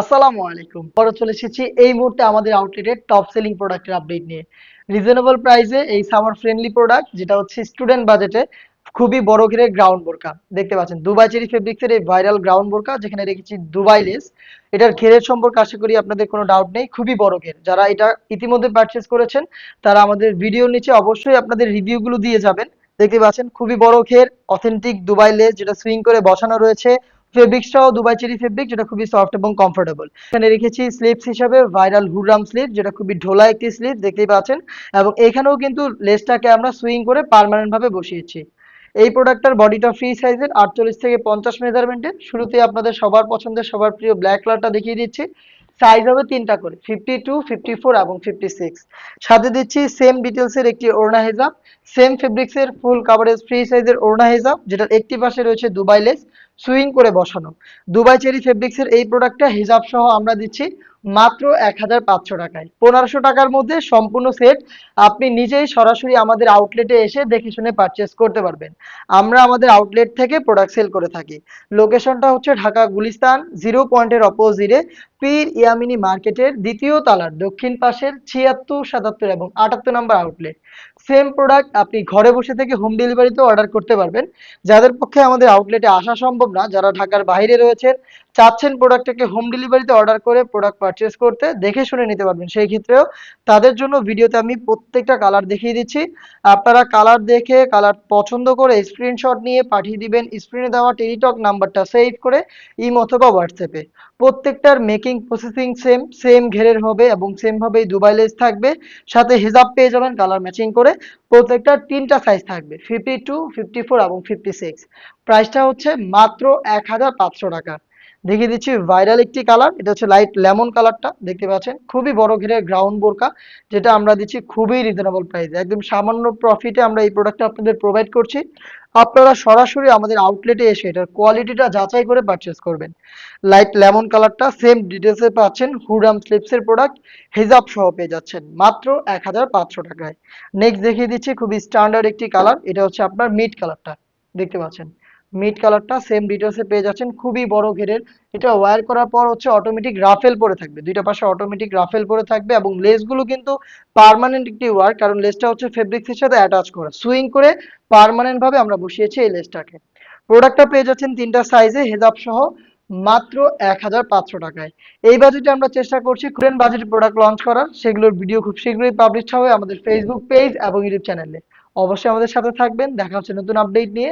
আসসালামু আলাইকুম। পরে চলে এসেছি এই মুহূর্তে আমাদের আউটলেটের টপ সেলিং প্রোডাক্টের আপডেট নিয়ে। রিজনেবল প্রাইসে এই সামার ফ্রেন্ডলি প্রোডাক্ট যেটা হচ্ছে স্টুডেন্ট বাজেটে খুবই বড় ঘেরের গ্রাউন্ড বোরকা। দেখতে পাচ্ছেন, দুবাই চেরি ফেব্রিক্সের এই ভাইরাল গ্রাউন্ড বোরকা, যেখানে রেখেছি দুবাই লেস এটার ঘেরের সম্পর্কে আশা করি আপনাদের কোনো ডাউট নেই, খুবই বড় ঘের। যারা এটা ইতিমধ্যে পারচেস করেছেন, তারা আমাদের ভিডিওর নিচে অবশ্যই আপনাদের রিভিউগুলো দিয়ে যাবেন। দেখতে পাচ্ছেন, খুবই বড় ঘের অথেন্টিক দুবাই লেস যেটা সুইং করে বসানো রয়েছে। ফেব্রিক্সটাও দুবাই চেরি ফেব্রিক যেটা খুবই সফট এবং কমফোর্টেবল এখানে রেখেছি স্লিপস হিসাবে ভাইরাল হুররাম স্লিপ যেটা খুবই ঢোলা একটি স্লিপ দেখতেই পাচ্ছেন। এবং এখানেও কিন্তু লেসটাকে আমরা সুইং করে পার্মানেন্ট ভাবে বসিয়েছি। এই প্রোডাক্টটার বডিটা ফ্রি সাইজের আটচল্লিশ থেকে পঞ্চাশ মেজারমেন্টের শুরুতে আপনাদের সবার পছন্দের, সবার প্রিয় ব্ল্যাক কালারটা দেখিয়ে দিচ্ছি। সাইজ হবে তিনটা করে ফিফটি টু ফিফটি ফোর এবং ফিফটি সিক্স সাথে দিচ্ছি সেম ডিটেলসের একটি ওড়না হেজাব। সেম ফেব্রিক্সের ফুল কাভারেজ ফ্রি সাইজের ওড়না হেজাব, যেটার একটি পাশে রয়েছে দুবাই লেস সুইং করে বসানো। দুবাই চেরি ফেব্রিক্সের এই প্রোডাক্টটা হিজাব সহ আমরা দিচ্ছি মাত্র এক হাজার পাঁচশো টাকায়। পনেরোশো টাকার মধ্যে সম্পূর্ণ সেট আপনি নিজেই সরাসরি আমাদের আউটলেটে এসে দেখে শুনে পারচেস করতে পারবেন। আমরা আমাদের আউটলেট থেকে প্রোডাক্ট সেল করে থাকি। লোকেশনটা হচ্ছে ঢাকা গুলিস্তান জিরো পয়েন্টের অপোজিটে পীর ইয়ামিনি মার্কেটের দ্বিতীয় তালার দক্ষিণ পাশের ছিয়াত্তর, সাতাত্তর এবং আটাত্তর নম্বর আউটলেট সেম প্রোডাক্ট আপনি ঘরে বসে থেকে হোম ডেলিভারিতেও অর্ডার করতে পারবেন। যাদের পক্ষে আমাদের আউটলেটে আসা সম্ভব না যারা ঢাকার বাইরে রয়েছেন চাচ্ছেন প্রোডাক্টটাকে হোম ডেলিভারিতে অর্ডার করে প্রোডাক্ট পারচেস করতে, দেখে শুনে নিতে পারবেন। সেই ক্ষেত্রেও তাদের জন্য ভিডিওতে আমি প্রত্যেকটা কালার দেখিয়ে দিচ্ছি। আপনারা কালার দেখে কালার পছন্দ করে স্ক্রিনশট নিয়ে পাঠিয়ে দিবেন। স্ক্রিনে দেওয়া টেলিটক নাম্বারটা সেভ করে ইম অথবা হোয়াটসঅ্যাপে প্রত্যেকটার মেকিং প্রসেসিং সেম সেম ঘেরের হবে এবং সেম ভাবেই দুবাই লেস থাকবে। সাথে হিজাব পেয়ে যাবেন কালার ম্যাচিং করে। প্রত্যেকটার তিনটা সাইজ থাকবে। ফিফটি টু ফিফটি ফোর এবং ফিফটি সিক্স প্রাইসটা হচ্ছে মাত্র এক হাজার পাঁচশো টাকা। দেখিয়ে দিচ্ছি ভাইরাল একটি কালার এটা হচ্ছে লাইট লেমন কালারটা দেখতে পাচ্ছেন? খুবই বড় ঘেরের গ্রাউন্ড বোরকা, যেটা আমরা দিচ্ছি খুবই রিজনেবল প্রাইসে একদম সামান্য প্রফিটে আমরা এই প্রোডাক্টটা আপনাদের প্রোভাইড করছি। আপনারা সরাসরি আমাদের আউটলেটে এসে এটার কোয়ালিটিটা যাচাই করে পারচেস করবেন। লাইট লেমন কালারটা সেম ডিটেলসে পাচ্ছেন হুডাম স্লিপসের প্রোডাক্ট হিজাব সহ পেয়ে যাচ্ছেন, মাত্র এক হাজার পাঁচশো টাকায়। নেক্সট দেখিয়ে দিচ্ছি খুবই স্ট্যান্ডার্ড একটি কালার এটা হচ্ছে আপনার মিড কালারটা দেখতে পাচ্ছেন? মিড কালারটা সেম ডিটেলসে পেয়ে যাচ্ছেন, খুবই বড় ঘেরের। এটা ওয়্যার করার পর হচ্ছে অটোমেটিক রাফেল পরে থাকবে। দুইটা পাশে অটোমেটিক রাফেল পরে থাকবে এবং লেসগুলো কিন্তু পারমানেন্ট একটি ওয়ার কারণ লেসটা হচ্ছে ফেব্রিক্সের সাথে অ্যাটাচ করা। সুইং করে পার্মানেন্ট ভাবে আমরা বসিয়েছি এই লেসটাকে প্রোডাক্টটা পেয়ে যাচ্ছেন তিনটা সাইজে হেজাব সহ মাত্র এক হাজার পাঁচশো টাকায়। এই বাজেটে আমরা চেষ্টা করছি কোরিয়ান বাজেট প্রোডাক্ট লঞ্চ করার। সেগুলোর ভিডিও খুব শীঘ্রই পাবলিশ হবে আমাদের ফেসবুক পেজ এবং ইউটিউব চ্যানেলে অবশ্যই আমাদের সাথে থাকবেন। দেখা হচ্ছে নতুন আপডেট নিয়ে।